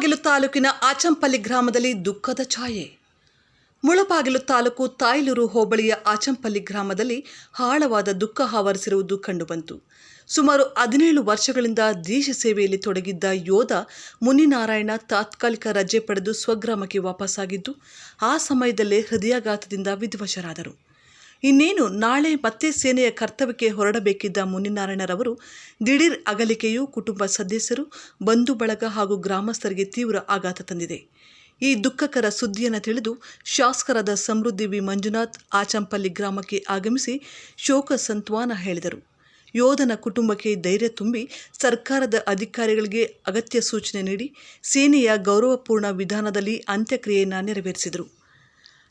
ಮುಳಬಾಗಿಲು ತಾಲೂಕಿನ ಆಚಂಪಲ್ಲಿ ಗ್ರಾಮದಲ್ಲಿ ದುಃಖದ ಛಾಯೆ. ಮುಳಬಾಗಿಲು ತಾಲೂಕು ತಾಯ್ಲೂರು ಹೋಬಳಿಯ ಆಚಂಪಲ್ಲಿ ಗ್ರಾಮದಲ್ಲಿ ಆಳವಾದ ದುಃಖ ಆವರಿಸಿರುವುದು ಕಂಡುಬಂತು. ಸುಮಾರು ಹದಿನೇಳು ವರ್ಷಗಳಿಂದ ದೇಶ ಸೇವೆಯಲ್ಲಿ ತೊಡಗಿದ್ದ ಯೋಧ ಮುನಿನಾರಾಯಣ ತಾತ್ಕಾಲಿಕ ರಜೆ ಪಡೆದು ಸ್ವಗ್ರಾಮಕ್ಕೆ ವಾಪಸ್ಸಾಗಿದ್ದು, ಆ ಸಮಯದಲ್ಲೇ ಹೃದಯಾಘಾತದಿಂದ ವಿಧಿವಶರಾದರು ಇನ್ನೇನು ನಾಳೆ ಮತ್ತೆ ಸೇನೆಯ ಕರ್ತವ್ಯಕ್ಕೆ ಹೊರಡಬೇಕಿದ್ದ ಮುನಿನಾರಾಯಣರವರು ದಿಢೀರ್ ಅಗಲಿಕೆಯು ಕುಟುಂಬ ಸದಸ್ಯರು, ಬಂಧು ಬಳಗ ಹಾಗೂ ಗ್ರಾಮಸ್ಥರಿಗೆ ತೀವ್ರ ಆಘಾತ ತಂದಿದೆ. ಈ ದುಃಖಕರ ಸುದ್ದಿಯನ್ನು ತಿಳಿದು ಶಾಸಕರಾದ ಸಮೃದ್ಧಿ ವಿ. ಮಂಜುನಾಥ್ ಆಚಂಪಲ್ಲಿ ಗ್ರಾಮಕ್ಕೆ ಆಗಮಿಸಿ ಶೋಕ ಸಂತ್ವಾನ ಹೇಳಿದರು. ಯೋಧನ ಕುಟುಂಬಕ್ಕೆ ಧೈರ್ಯ ತುಂಬಿ ಸರ್ಕಾರದ ಅಧಿಕಾರಿಗಳಿಗೆ ಅಗತ್ಯ ಸೂಚನೆ ನೀಡಿ ಸೇನೆಯ ಗೌರವಪೂರ್ಣ ವಿಧಾನದಲ್ಲಿ ಅಂತ್ಯಕ್ರಿಯೆಯನ್ನು ನೆರವೇರಿಸಿದರು.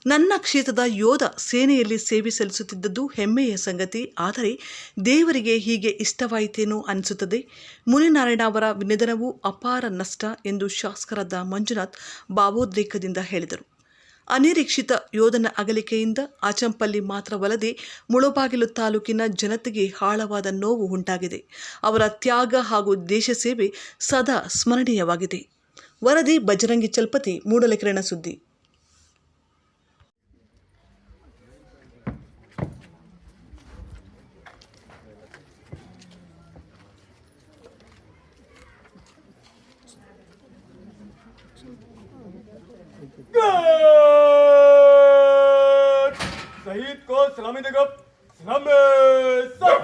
ನನ್ನ ಕ್ಷೇತ್ರದ ಯೋಧ ಸೇನೆಯಲ್ಲಿ ಸೇವೆ ಸಲ್ಲಿಸುತ್ತಿದ್ದದ್ದು ಹೆಮ್ಮೆಯ ಸಂಗತಿ. ಆದರೆ ದೇವರಿಗೆ ಹೀಗೆ ಇಷ್ಟವಾಯಿತೇನೋ ಅನಿಸುತ್ತದೆ. ಮುನಿನಾರಾಯಣ ಅವರ ನಿಧನವು ಅಪಾರ ನಷ್ಟ ಎಂದು ಶಾಸಕರಾದ ಮಂಜುನಾಥ್ ಭಾವೋದ್ರೇಕದಿಂದ ಹೇಳಿದರು. ಅನಿರೀಕ್ಷಿತ ಯೋಧನ ಅಗಲಿಕೆಯಿಂದ ಆಚಂಪಲ್ಲಿ ಮಾತ್ರವಲ್ಲದೆ ಮುಳಬಾಗಿಲು ತಾಲೂಕಿನ ಜನತೆಗೆ ಆಳವಾದ ನೋವು ಉಂಟಾಗಿದೆ. ಅವರ ತ್ಯಾಗ ಹಾಗೂ ದೇಶ ಸೇವೆ ಸದಾ ಸ್ಮರಣೀಯವಾಗಿದೆ. ವರದಿ, ಬಜರಂಗಿ ಚಲ್ಪತಿ, ಮೂಡಲಕಿರಣ ಸುದ್ದಿ. سلامي دقب. سلامي. سلام.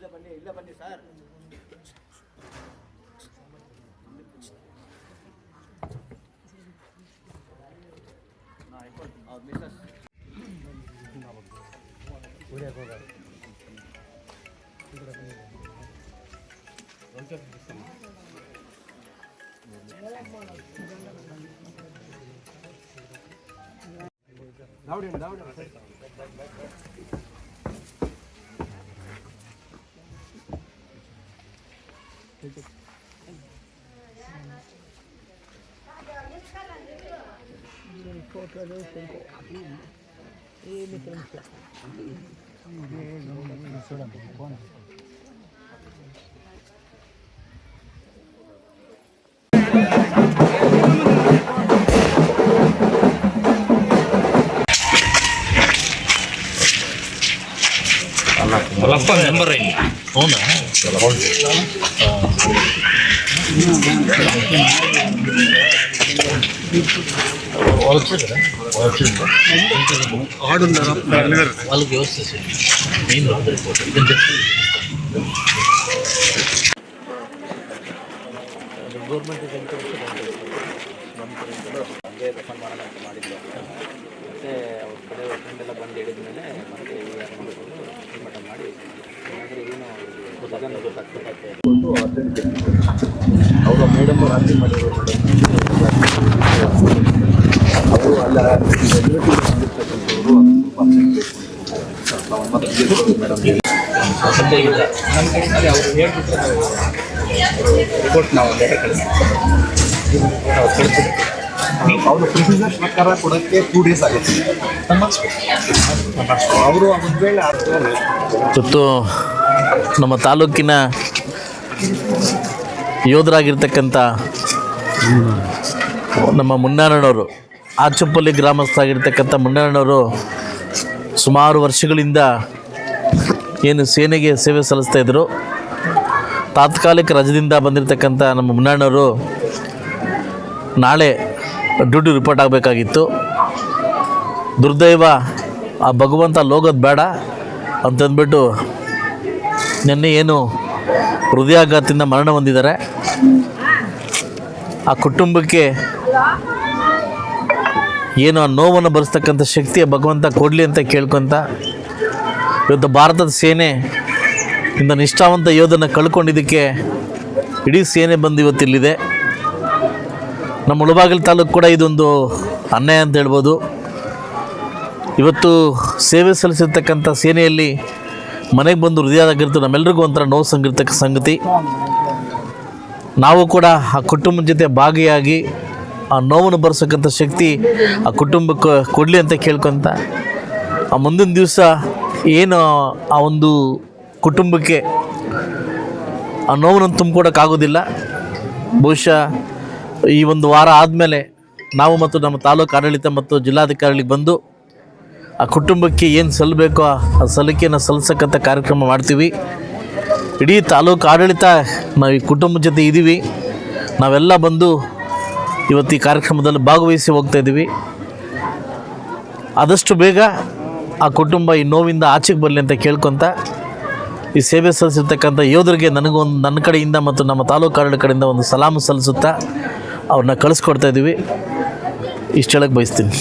لا بني لا بني سار రావడండి రావడండి ఫోటోలు ఏ మిత్రం చూడండి ಅಲ್ಲಪ್ಪ ಮೆಂಬರ್ ಇಲ್ಲಿ ಹೌದಾ వాళ్ళకి వ్యవస్థ మెయిన్ ಗೌರ್ಮೆಂಟ್ ಹಂಗೆ ರೆಫರ್ ಮಾಡೋಣ ಅಂತ ಮಾಡಿದ್ರು ಮತ್ತು ಅವ್ರ ಕಡೆ ಫ್ರೆಂಡ್ ಎಲ್ಲ ಬಂದು ಹೇಳಿದ್ಮೇಲೆ ಮತ್ತೆ ಯಾರು ಮಾಡಿಕೊಂಡು ಮಟ್ಟ ಮಾಡಿ ಏನಾದರೂ ಏನು ಗೊತ್ತಾಗಲ್ಲ ಗೊತ್ತಾಗ್ತದೆ ಅವರು ಮೇಡಮ್ ರಾತ್ರಿ ಮಾಡಿರೋ ಅವರು ಅಲ್ಲ ಮೇಡಮ್ ಸದ್ಯ ಇಲ್ಲ ನಮ್ಮ ಕಡೆ ಅವರು ಹೇಳ್ಬಿಟ್ರೆ ನಾವು ರಿಪೋರ್ಟ್ ನಾವು ಲೆಟರ್ ಕಳಿಸ್ತೀವಿ. ನಾವು ಕಳಿಸ್ತೀವಿ. ಅವರು ಪ್ರೊಸೀಜರ್ ಪ್ರಕಾರ ಕೊಡೋಕ್ಕೆ ಟೂ ಡೇಸ್ ಆಗುತ್ತೆ. ಅವರು ಇವತ್ತು ನಮ್ಮ ತಾಲೂಕಿನ ಯೋಧರಾಗಿರ್ತಕ್ಕಂಥ ನಮ್ಮ ಮುನ್ನಾರಣ್ಣವರು, ಆಚುಪಲ್ಲಿ ಗ್ರಾಮಸ್ಥರಾಗಿರ್ತಕ್ಕಂಥ ಮುನ್ನಾರಣ್ಣವರು ಸುಮಾರು ವರ್ಷಗಳಿಂದ ಏನು ಸೇನೆಗೆ ಸೇವೆ ಸಲ್ಲಿಸ್ತಾ ಇದ್ದರು. ತಾತ್ಕಾಲಿಕ ರಜದಿಂದ ಬಂದಿರತಕ್ಕಂಥ ನಮ್ಮ ಮುನ್ನಣ್ಣವರು ನಾಳೆ ಡ್ಯೂಟಿ ರಿಪೋರ್ಟ್ ಆಗಬೇಕಾಗಿತ್ತು. ದುರ್ದೈವ, ಆ ಭಗವಂತ ಲೋಗೋದು ಬೇಡ ಅಂತಂದ್ಬಿಟ್ಟು ನಿನ್ನೆ ಏನು ಹೃದಯಾಘಾತದಿಂದ ಮರಣ ಹೊಂದಿದ್ದಾರೆ. ಆ ಕುಟುಂಬಕ್ಕೆ ಏನು ಆ ನೋವನ್ನು ಭರಿಸ್ತಕ್ಕಂಥ ಶಕ್ತಿಯ ಭಗವಂತ ಕೊಡಲಿ ಅಂತ ಕೇಳ್ಕೊತ ಇವತ್ತು ಭಾರತದ ಸೇನೆ ಇಂದ ನಿಷ್ಠಾವಂತ ಯೋಧನ ಕಳ್ಕೊಂಡಿದ್ದಕ್ಕೆ ಇಡೀ ಸೇನೆ ಬಂದು ಇವತ್ತು ಇಲ್ಲಿದೆ ನಮ್ಮ ಮುಳಬಾಗಿಲು ತಾಲೂಕು ಕೂಡ ಇದೊಂದು ಅನ್ಯಾಯ ಅಂತ ಹೇಳ್ಬೋದು. ಇವತ್ತು ಸೇವೆ ಸಲ್ಲಿಸಿರ್ತಕ್ಕಂಥ ಸೇನೆಯಲ್ಲಿ ಮನೆಗೆ ಬಂದು ಹೃದಯದಾಗಿರ್ತು, ನಮ್ಮೆಲ್ರಿಗೂ ಒಂಥರ ನೋವು ಸಂಗಿರ್ತಕ್ಕ ಸಂಗತಿ. ನಾವು ಕೂಡ ಆ ಕುಟುಂಬದ ಜೊತೆ ಭಾಗಿಯಾಗಿ ಆ ನೋವನ್ನು ಬರ್ಸಕ್ಕಂಥ ಶಕ್ತಿ ಆ ಕುಟುಂಬಕ್ಕೆ ಕೊಡಲಿ ಅಂತ ಕೇಳ್ಕೊತ, ಆ ಮುಂದಿನ ದಿವಸ ಏನು ಆ ಒಂದು ಕುಟುಂಬಕ್ಕೆ ಆ ನೋವನ್ನು ತುಂಬಿಕೊಡೋಕ್ಕಾಗೋದಿಲ್ಲ. ಬಹುಶಃ ಈ ಒಂದು ವಾರ ಆದಮೇಲೆ ನಾವು ಮತ್ತು ನಮ್ಮ ತಾಲೂಕು ಆಡಳಿತ ಮತ್ತು ಜಿಲ್ಲಾಧಿಕಾರಿಗಳಿಗೆ ಬಂದು ಆ ಕುಟುಂಬಕ್ಕೆ ಏನು ಸಲ್ಲಬೇಕೋ ಆ ಸಲಿಕೆಯನ್ನು ಸಲ್ಲಿಸಕ್ಕಂಥ ಕಾರ್ಯಕ್ರಮ ಮಾಡ್ತೀವಿ. ಇಡೀ ತಾಲೂಕು ಆಡಳಿತ, ನಾವು ಈ ಕುಟುಂಬದ ಜೊತೆ ಇದ್ದೀವಿ ನಾವೆಲ್ಲ ಬಂದು ಇವತ್ತು ಈ ಕಾರ್ಯಕ್ರಮದಲ್ಲಿ ಭಾಗವಹಿಸಿ ಹೋಗ್ತಾ ಇದ್ದೀವಿ ಆದಷ್ಟು ಬೇಗ ಆ ಕುಟುಂಬ ಈ ನೋವಿಂದ ಆಚೆಗೆ ಬರಲಿ ಅಂತ ಕೇಳ್ಕೊತ ಈ ಸೇವೆ ಸಲ್ಲಿಸಿರ್ತಕ್ಕಂಥ ಯೋಧರಿಗೆ ನನಗೊಂದು, ನನ್ನ ಕಡೆಯಿಂದ ಮತ್ತು ನಮ್ಮ ತಾಲೂಕು ಆಡಳಿತ ಕಡೆಯಿಂದ ಒಂದು ಸಲಾಮು ಸಲ್ಲಿಸುತ್ತಾ ಅವ್ರನ್ನ ಕಳಿಸ್ಕೊಡ್ತಾ ಇದ್ದೀವಿ ಇಷ್ಟು ಹೇಳಕ್ಕೆ ಬಯಸ್ತೀನಿ.